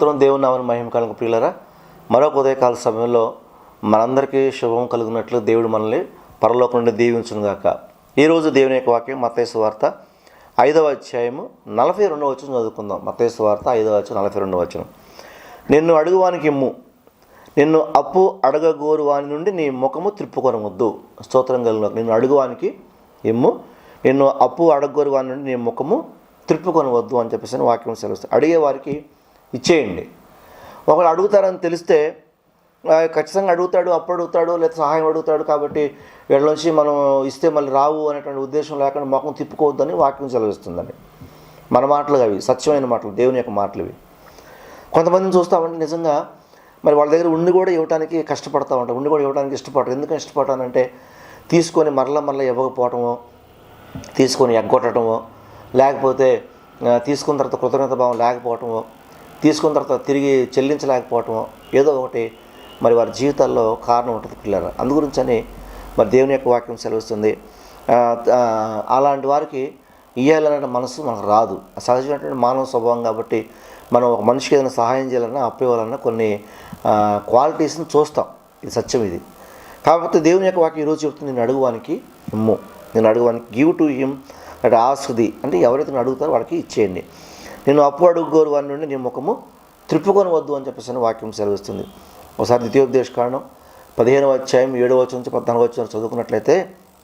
ఉత్తరం దేవుని నామని మహిమ ప్రియులరా మరొక ఉదయకాల సమయంలో మనందరికీ శుభం కలుగునట్లు దేవుడు మనల్ని పరలోకం నుండి దీవించునుగాక. ఈరోజు దేవుని యొక్క వాక్యం మతేసు వార్త ఐదవ అధ్యాయము నలభై రెండవ వచ్చిన చదువుకుందాం. మతేసు వార్త ఐదవ వచ్చి నలభై రెండవ వచ్చిన నిన్ను అడుగువానికి ఇమ్ము. నిన్ను అప్పు అడగగోరు వాని నుండి నీ ముఖము త్రిప్పుకొనవద్దు స్తోత్రం కలిగిన. నిన్ను అడుగువానికి ఇమ్ము. నిన్ను అప్పు అడగగోరు వాని నుండి నీ ముఖము త్రిప్పుకొనవద్దు అని చెప్పేసి వాక్యం సెలవుస్తుంది. అడిగే వారికి ఇచ్చేయండి. ఒకరు అడుగుతారని తెలిస్తే ఖచ్చితంగా అడుగుతాడు అప్పుడు అడుగుతాడు లేదా సహాయం అడుగుతాడు కాబట్టి వీళ్ళ నుంచి మనం ఇస్తే మళ్ళీ రావు అనేటువంటి ఉద్దేశం లేకుండా మొఖం తిప్పుకోవద్దని వాక్యం సెలవిస్తుందండి. మన మాటలు అవి సత్యమైన మాటలు దేవుని యొక్క మాటలు ఇవి. కొంతమందిని చూస్తామంటే నిజంగా మరి వాళ్ళ దగ్గర ఉండి కూడా ఇవ్వడానికి కష్టపడతా ఉంటారు ఉండి కూడా ఇవ్వడానికి ఇష్టపడరు. ఎందుకు ఇష్టపడతానంటే తీసుకొని మరల మరల ఇవ్వకపోవటమో తీసుకొని ఎగ్గొట్టడమో లేకపోతే తీసుకున్న తర్వాత కృతజ్ఞత భావం లేకపోవటమో తీసుకున్న తర్వాత తిరిగి చెల్లించలేకపోవటం ఏదో ఒకటి మరి వారి జీవితాల్లో కారణం ఉంటుంది పిల్లలు. అందుగురించని మరి దేవుని యొక్క వాక్యం సెలవుస్తుంది. అలాంటి వారికి ఇయ్యాలనే మనసు మనకు రాదు. సహజమైనటువంటి మానవ స్వభావం కాబట్టి మనం ఒక మనిషికి ఏదైనా సహాయం చేయాలన్నా అప్పివ్వాలన్నా కొన్ని క్వాలిటీస్ని చూస్తాం. ఇది సత్యం ఇది. కాకపోతే దేవుని యొక్క వాక్యం ఈరోజు చెప్తుంది నేను అడుగువానికి ఇమ్ము. నేను అడుగువానికి గివ్ టు హిమ్ అంటే ఆస్ది అంటే ఎవరైతే అడుగుతారో వాడికి ఇచ్చేయండి. నేను అప్పు అడుగుకోరు వారి నుండి నీ ముఖము త్రిప్పుకొని వద్దు అని చెప్పేసి అని వాక్యం సెలవిస్తుంది. ఒకసారి ద్వితీయోపదేశ కారణం పదిహేనవ అధ్యాయం ఏడవ నుంచి పద్నాలుగు వచ్చిన చదువుకున్నట్లయితే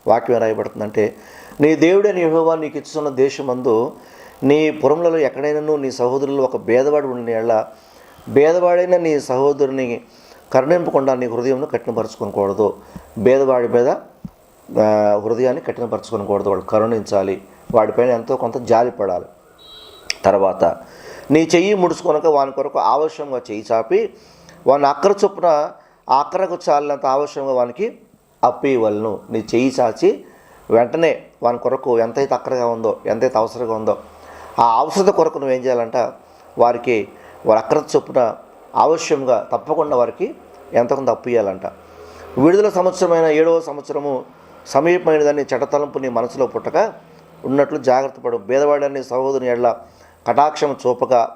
వాక్యం రాయబడుతుందంటే నీ దేవుడైన హోవా నీకు ఇచ్చుతున్న దేశమందు నీ పురములలో ఎక్కడైనా నీ సహోదరులు ఒక భేదవాడు ఉండిన ఎళ్ళ భేదవాడైన నీ సహోదరుని కరుణింపకుండా నీ హృదయంను కఠినపరచుకోకూడదు భేదవాడి మీద హృదయాన్ని కఠినపరచుకోకూడదు వాడు కరుణించాలి. వాడిపైన ఎంతో కొంత జాలి పడాలి తర్వాత నీ చెయ్యి ముడుచుకొనక వాని కొరకు ఆవశ్యంగా చెయ్యి చాపి వాని అక్కర చొప్పున ఆ అక్కరకు చాలినంత ఆవశ్యంగా వానికి అప్పివలను. నీ చెయ్యి చాచి వెంటనే వాని కొరకు ఎంతైతే అక్కరగా ఉందో ఎంతైతే అవసరంగా ఉందో ఆ అవసరత కొరకు నువ్వేం చేయాలంట? వారికి వారి అక్కర చొప్పున ఆవశ్యంగా తప్పకుండా వారికి ఎంత కొంత అప్పు ఇవ్వాలంట విడుదల సంవత్సరమైన ఏడవ సంవత్సరము సమీపమైనదని చెడతలంపు నీ మనసులో పుట్టక ఉన్నట్లు జాగ్రత్త పడు. భేదవాడని సహోదరుని ఎళ్ళ కటాక్షం చూపక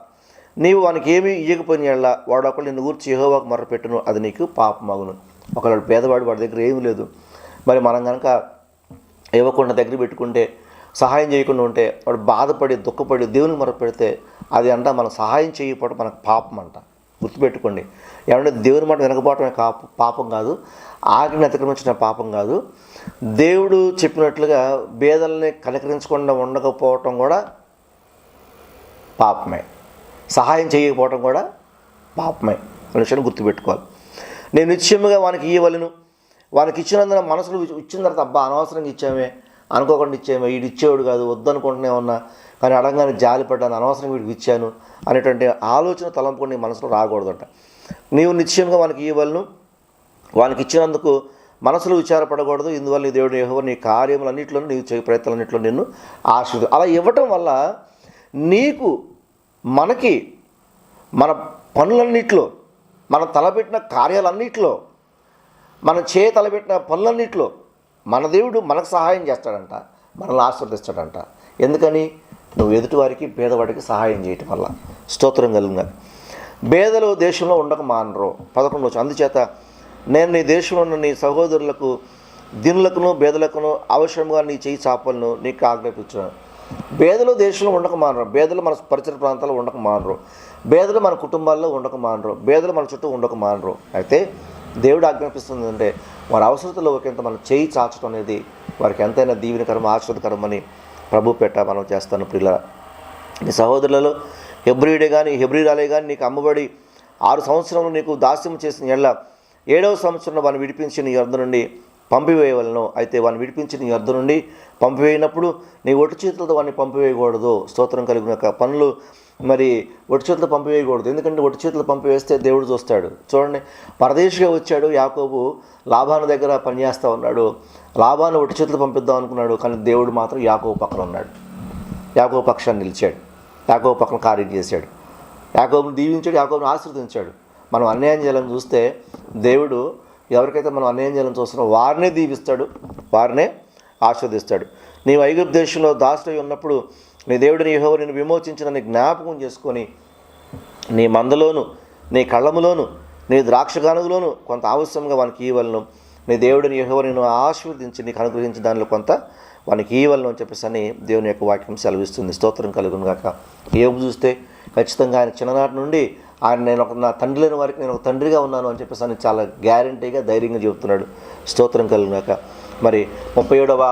నీవు వానికి ఏమీ ఇయ్యకపోయిన ఎళ్ళ వాడు ఒకళ్ళు నిన్ను గూర్చి యెహోవాకు మొర్రపెట్టును అది నీకు పాపమగును. ఒకళ్ళు పేదవాడు వాడి దగ్గర ఏమీ లేదు మరి మనం కనుక ఇవ్వకుండా దగ్గర పెట్టుకుంటే సహాయం చేయకుండా ఉంటే వాడు బాధపడి దుఃఖపడి దేవుని మొరపెడితే అది అంట మనం సహాయం చేయకపోవడం మనకు పాపం అంట గుర్తుపెట్టుకోండి. ఏమంటే దేవుని మాట వినకపోవటమే కాప పాపం కాదు ఆజ్ఞని అతిక్రమించిన పాపం కాదు. దేవుడు చెప్పినట్లుగా భేదల్ని కలకరించకుండా ఉండకపోవటం కూడా పాపమే. సహాయం చేయకపోవటం కూడా పాపమే. అనే విషయాన్ని గుర్తుపెట్టుకోవాలి. నేను నిశ్చయముగా వానికి ఇవ్వవలను వానికి ఇచ్చినందున మనసులు ఇచ్చిన తర్వాత అబ్బా అనవసరంగా ఇచ్చామే. అనుకోకుండా ఇచ్చామే. వీడు ఇచ్చేవాడు కాదు. వద్దనుకుంటూనే ఉన్నా కానీ అడగానే జాలిపడ్డాను అనవసరంగా వీడికి ఇచ్చాను. అనేటువంటి ఆలోచన తలంపు నీ మనసులో రాకూడదంట. నీవు నిశ్చయంగా వానికి ఇవ్వలను వానికి ఇచ్చినందుకు మనసులో విచారపడకూడదు. ఇందువల్ల నీ దేవుడు యెహోవా నీ కార్యములన్నింటిలోనూ నీవు చేయ ప్రయత్నాలన్నింటిలో నిన్ను ఆశ్రది అలా ఇవ్వటం వల్ల నీకు మనకి మన పనులన్నిట్లో మనం తలపెట్టిన కార్యాలన్నిట్లో మనం చేయ తలపెట్టిన పనులన్నిట్లో మన దేవుడు మనకు సహాయం చేస్తాడంట మనల్ని ఆశీర్దిస్తాడంట ఎందుకని? నువ్వు ఎదుటివారికి పేదవాడికి సహాయం చేయటం వల్ల. స్తోత్రం కలిగిన. పేదలు దేశంలో ఉండక మానరు. పదకొండు అందుచేత నేను నీ దేశంలో ఉన్న నీ సహోదరులకు దీనులకును బేదలకును అవసరంగా నీ చేయి చాపలను నీకు ఆజ్ఞాపించాను బేదలు దేశంలో ఉండక మానరు. బేదలు మన పరిసర ప్రాంతాల్లో ఉండక మానరు. బేదలు మన కుటుంబాల్లో ఉండక మానరు. బేదలు మన చుట్టూ ఉండక మానరు. అయితే దేవుడు ఆజ్ఞాపిస్తుంది అంటే వారి అవసరతలో ఒకంత మనం చేయి చాచడం అనేది వారికి ఎంతైనా దీవెనకరం ఆశ్రదకరం అని ప్రభు పెట్ట మనం చేస్తాను ప్రిల్ల నీ సహోదరులలో హెబ్రిడే కానీ హెబ్రిడాలే కానీ నీకు అమ్మబడి ఆరు సంవత్సరంలో నీకు దాస్యం చేసిన ఎళ్ళ ఏడవ సంవత్సరంలో వాడిని విడిపించి నీ అందరి నుండి పంపివేయవలను. అయితే వాడిని విడిపించి నీ అర్ధ నుండి పంపివేయినప్పుడు నీ ఒట్టి చేతులతో వాడిని పంపివేయకూడదు. స్తోత్రం కలిగిన పనులు మరి ఒట్టి చేతులతో పంపివేయకూడదు. ఎందుకంటే ఒట్టి చేతులు పంపివేస్తే దేవుడు చూస్తాడు. చూడండి పరదేశిగా వచ్చాడు యాకోబు. లాభాను దగ్గర పనిచేస్తూ ఉన్నాడు. లాభాన్ని ఒట్టి చేతులు పంపిద్దాం అనుకున్నాడు. కానీ దేవుడు మాత్రం యాకోబు పక్కన ఉన్నాడు. యాకోబు పక్షాన్ని నిలిచాడు. యాకోబు పక్కన కార్యం చేశాడు. యాకోబుని దీవించాడు. యాకోబుని ఆశీర్వదించాడు. మనం అన్యాయం చేయాలని చూస్తే దేవుడు ఎవరికైతే మనం అన్యాయం చేయాలని చూస్తున్నామో వారినే దీవిస్తాడు వారినే ఆస్వాదిస్తాడు నీవు ఐగుప్తు దేశంలో దాసుడై ఉన్నప్పుడు నీ దేవుడిని యెహోవా నేను విమోచించిన జ్ఞాపకం చేసుకొని నీ మందలోను నీ కళ్ళములోను నీ ద్రాక్షగానుగులోను కొంత ఆవశ్యంగా వానికి ఇవ్వలను. నీ దేవుడిని యహోవ నేను ఆశీర్వదించి నీకు అనుగ్రహించి దానిలో కొంత వానికి ఇవ్వలను అని చెప్పేసి అని దేవుని యొక్క వాక్యం సెలవిస్తుంది. స్తోత్రం కలుగును గాక. ఏం చూస్తే ఖచ్చితంగా ఆయన చిన్ననాటి నుండి ఆయన నేను ఒక నా తండ్రి లేని వారికి నేను ఒక తండ్రిగా ఉన్నాను అని చెప్పేసి అని చాలా గ్యారంటీగా ధైర్యంగా చెబుతున్నాడు. స్తోత్రం కలుగును గాక. మరి ముప్పై ఏడవ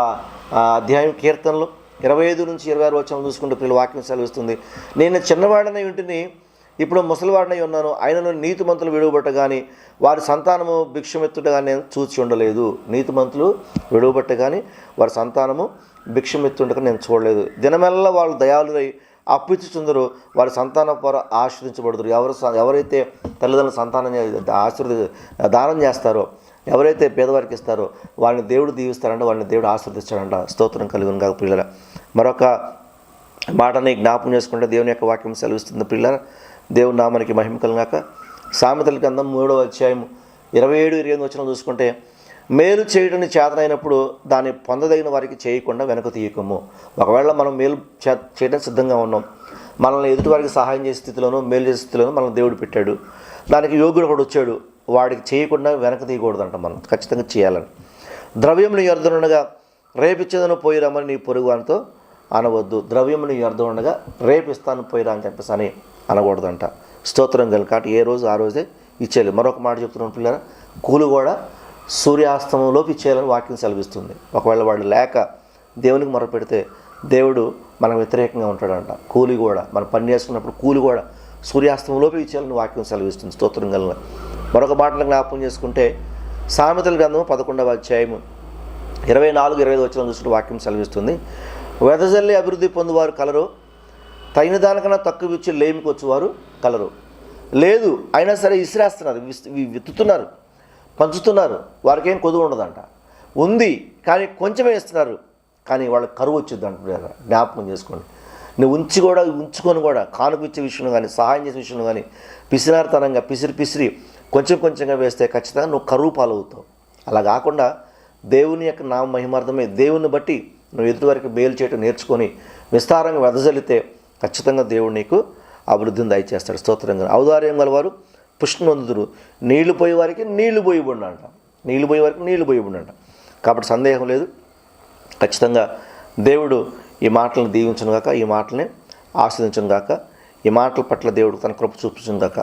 అధ్యాయం కీర్తనలు ఇరవై ఐదు నుంచి ఇరవై ఆరు వచ్చాము చూసుకుంటే పిల్లలు వాక్యం సెలవిస్తుంది. నేను చిన్నవాడనే ఇంటిని ఇప్పుడు ముసలివాడినై ఉన్నాను ఆయనను నీతిమంతులు విడువబట్ట కానీ వారి సంతానము భిక్షమెత్తుట కానీ నేను చూచి ఉండలేదు. నీతిమంతులు విడువబట్ట కానీ వారి సంతానము భిక్షమెత్తుండగా నేను చూడలేదు. దినమెల్లా వాళ్ళు దయాలురై అప్పిచ్చుచుందరు వారి సంతానం పొర ఆశ్రదించబడుతురు ఎవరు స- ఎవరైతే తల్లిదండ్రుల సంతానం ఆశీర్వది దానం చేస్తారో ఎవరైతే పేదవారికి ఇస్తారో వారిని దేవుడు దీవిస్తారంట వారిని దేవుడు ఆశ్రదిస్తాడంట స్తోత్రం ఉంది కాగా పిల్లల మరొక మాటని జ్ఞాపం చేసుకుంటే దేవుని యొక్క వాక్యం సెలవిస్తుంది పిల్లల దేవుని నామానికి మహిమ కలిగాక. సామెతల గంధం మూడవ అధ్యాయం ఇరవై ఏడు ఇరవై ఎనిమిది వచ్చిన చూసుకుంటే మేలు చేయడం చేతనైనప్పుడు దాన్ని పొందదగిన వారికి చేయకుండా వెనక తీయకము. ఒకవేళ మనం మేలు చే- చేయడం సిద్ధంగా ఉన్నాం మనల్ని ఎదుటి వారికి సహాయం చేసే స్థితిలోనూ మేలు చేసే స్థితిలోనూ మనం దేవుడు పెట్టాడు. దానికి యోగుడు ఒకడు వచ్చాడు వాడికి చేయకుండా వెనక తీయకూడదంట మనం. ఖచ్చితంగా చేయాలని. ద్రవ్యముని ఎర్దనుండగా రేపిచ్చేదను పోయిరమ్మని నీ పొరుగు వానితో అనవద్దు. ద్రవ్యముని ఎర్దనుండగా రేపిస్తాను పోయిరా అని చెప్పేసి అని అనకూడదంట. స్తోత్రం కనుక కాబట్టి ఏ రోజు ఆ రోజే ఇచ్చేయాలి. మరొక మాట చెప్తున్నాను పిల్లరా కూలి కూడా సూర్యాస్తమంలోపు ఇచ్చేయాలని వాక్యం సెలవిస్తుంది. ఒకవేళ వాడు లేక దేవునికి మొరపెడితే దేవుడు మనకు వ్యతిరేకంగా ఉంటాడంట. కూలి కూడా మనం పని చేసుకున్నప్పుడు కూలి కూడా సూర్యాస్తమంలోపు ఇచ్చేయాలని వాక్యం సెలవిస్తుంది. స్తోత్రం కలిగిన మరొక మాటను జ్ఞాపకం చేసుకుంటే సామెతల గ్రంథము పదకొండవ అధ్యాయము ఇరవై నాలుగు ఇరవై ఐదు వచ్చిన చూసిన వాక్యం సెలవిస్తుంది. వెదజల్లి అభివృద్ధి పొందువారు కలరు తగిన దానికన్నా తక్కువ ఇచ్చి లేమికి వచ్చేవారు కలరు. లేదు అయినా సరే ఇసిరేస్తున్నారు విత్తుతున్నారు పంచుతున్నారు వారికి ఏం కొదువు ఉండదంట. ఉంది కానీ కొంచెమే ఇస్తున్నారు కానీ వాళ్ళకి కరువు వచ్చింది అంటున్నారు జ్ఞాపకం చేసుకోండి. నువ్వు ఉంచి కూడా ఉంచుకొని కూడా కానుక ఇచ్చే విషయంలో కానీ సహాయం చేసే విషయంలో కానీ పిసినారతనంగా పిసిరి పిసిరి కొంచెం కొంచెంగా వేస్తే ఖచ్చితంగా నువ్వు కరువు పాలవుతావు. అలా కాకుండా దేవుని యొక్క నామ మహిమార్థమే దేవుని బట్టి నువ్వు ఎదుటివారికి మేలు చేయటం నేర్చుకొని విస్తారంగా వెదజల్లితే ఖచ్చితంగా దేవుడు నీకు అభివృద్ధిని దయచేస్తాడు. స్తోత్రంగా ఔదార్యం గలవారు పుష్టినొందుదురు. నీళ్ళు పోయే వారికి నీళ్ళు పోయిబడి అంట. నీళ్ళు పోయే వారికి నీళ్ళు పోయి అంట. కాబట్టి సందేహం లేదు. ఖచ్చితంగా దేవుడు ఈ మాటలను దీవించను గాక ఈ మాటల్ని ఆస్వాదించను గాక ఈ మాటల పట్ల దేవుడు తన కృప చూపించను గాక.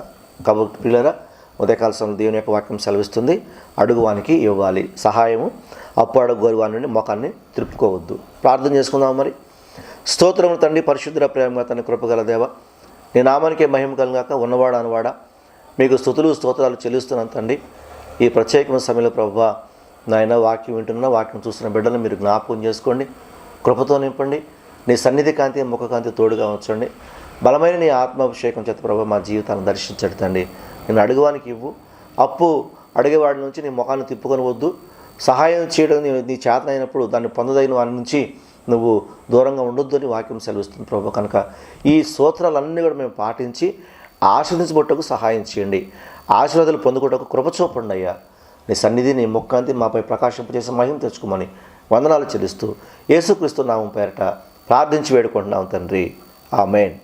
కాబట్టి పిల్లరా ఉదయకాల సమయంలో దేవుని యొక్క వాక్యం సెలవిస్తుంది. అడుగువానికి ఇవ్వాలి. సహాయము అప్పు అడుగు గోరువాని మొఖాన్ని తిరుపుకోవద్దు. ప్రార్థన చేసుకుందాం మరి? స్తోత్రము తండ్రి పరిశుద్ధ ప్రేమగా తన కృపగల దేవ. నీ నామానికే మహిమ కలిగాక ఉన్నవాడ అనవాడ. మీకు స్థుతులు స్తోత్రాలు చెల్లిస్తున్నాను తండ్రి. ఈ ప్రత్యేకమైన సమయంలో ప్రభు నాయన వాక్యం వింటున్న వాక్యం చూస్తున్న బిడ్డలను మీరు జ్ఞాపకం చేసుకోండి. కృపతో నింపండి. నీ సన్నిధి కాంతి ముఖ కాంతి తోడుగా ఉంచండి. బలమైన నీ ఆత్మాభిషేకం చేత ప్రభు మా జీవితాన్ని దర్శించడు తండ్రి. నేను అడుగువానికి ఇవ్వు. అప్పు అడిగేవాడి నుంచి నీ ముఖాన్ని తిప్పుకొని వద్దు. సహాయం చేయడం నీ నీ చేతనైనప్పుడు దాన్ని పొందదగిన వాడి నుంచి నువ్వు దూరంగా ఉండొద్దు అని వాక్యం సెలవిస్తుంది ప్రభు. కనుక ఈ సూత్రాలన్నీ కూడా మేము పాటించి ఆశీర్దించబట్టకు సహాయం చేయండి. ఆశీర్వాదాలు పొందుకోటకు కృపచూపండి అయ్యా. నీ సన్నిధి నీ ముక్కాంతి మాపై ప్రకాశింపజేసి మహిమ తెచ్చుకోమని వందనాలు చెల్లిస్తూ యేసుక్రీస్తు నామం పేరట ప్రార్థించి వేడుకుంటున్నాం తండ్రి. ఆమెన్.